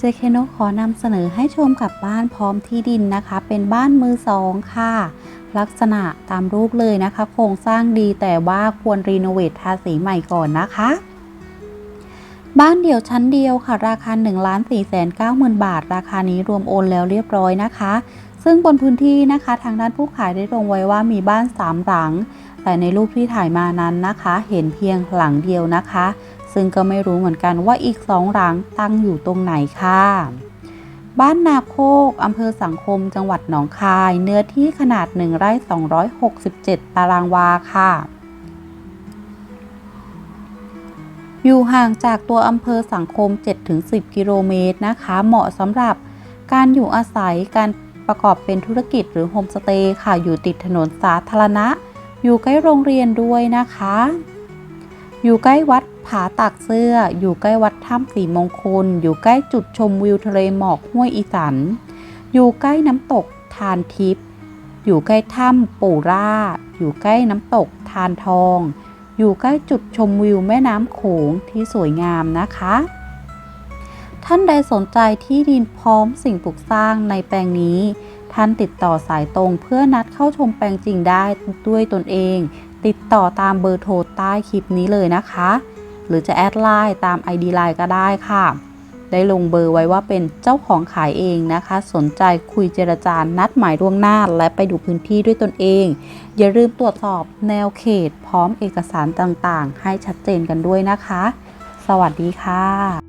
เจเคโนขอนำเสนอให้ชมกับบ้านพร้อมที่ดินนะคะ เป็นบ้านมือสองค่ะ ลักษณะตามรูปเลยนะคะ โครงสร้างดีแต่ว่าควรรีโนเวททาสีใหม่ก่อนนะคะ บ้านเดี่ยวชั้นเดียวค่ะ ราคา1 4 9 0 0 0 บาท ราคานี้รวมโอนแล้วเรียบร้อยนะคะ ซึ่งบนพื้นที่นะคะ ทางด้านผู้ขายได้ลงไว้ว่ามีบ้าน3หลัง แต่ในรูปที่ถ่ายมานั้นนะคะ เห็นเพียงหลังเดียวนะคะ ซึ่งก็ไม่รู้เหมือนกันว่าอีกสองหลังตั้งอยู่ตรงไหนค่ะ บ้านนาโคกอำเภอสังคมจังหวัดหนองคาย เนื้อที่ขนาด1ไร่267 ตารางวาค่ะ อยู่ห่างจากตัวอำเภอสังคม 7-10 กิโลเมตรนะคะ เหมาะสำหรับการอยู่อาศัยการประกอบเป็นธุรกิจหรือโฮมสเตย์ค่ะ อยู่ติดถนนสาธารณะ อยู่ใกล้โรงเรียนด้วยนะคะ อยู่ใกล้วัดผาตากเสื้อ อยู่ใกล้วัดถ้ำสีมงคล อยู่ใกล้จุดชมวิวทะเลหมอกห้วยอีสัน อยู่ใกล้น้ำตกทานทิพย์ อยู่ใกล้ถ้ำปู่ร่า อยู่ใกล้น้ำตกทานทอง อยู่ใกล้จุดชมวิวแม่น้ำโขงที่สวยงามนะคะ ท่านใดสนใจที่ดินพร้อมสิ่งปลูกสร้างในแปลงนี้ ท่านติดต่อสายตรงเพื่อนัดเข้าชมแปลงจริงได้ด้วยตนเอง ติดต่อตามเบอร์โทรใต้คลิปนี้เลยนะคะ หรือจะแอดไลน์ตาม ID ไลน์ก็ได้ค่ะ ได้ลงเบอร์ไว้ว่าเป็นเจ้าของขายเองนะคะ สนใจคุยเจรจานัดหมายล่วงหน้า และไปดูพื้นที่ด้วยตนเอง อย่าลืมตรวจสอบแนวเขต พร้อมเอกสารต่างๆ ให้ชัดเจนกันด้วยนะคะ สวัสดีค่ะ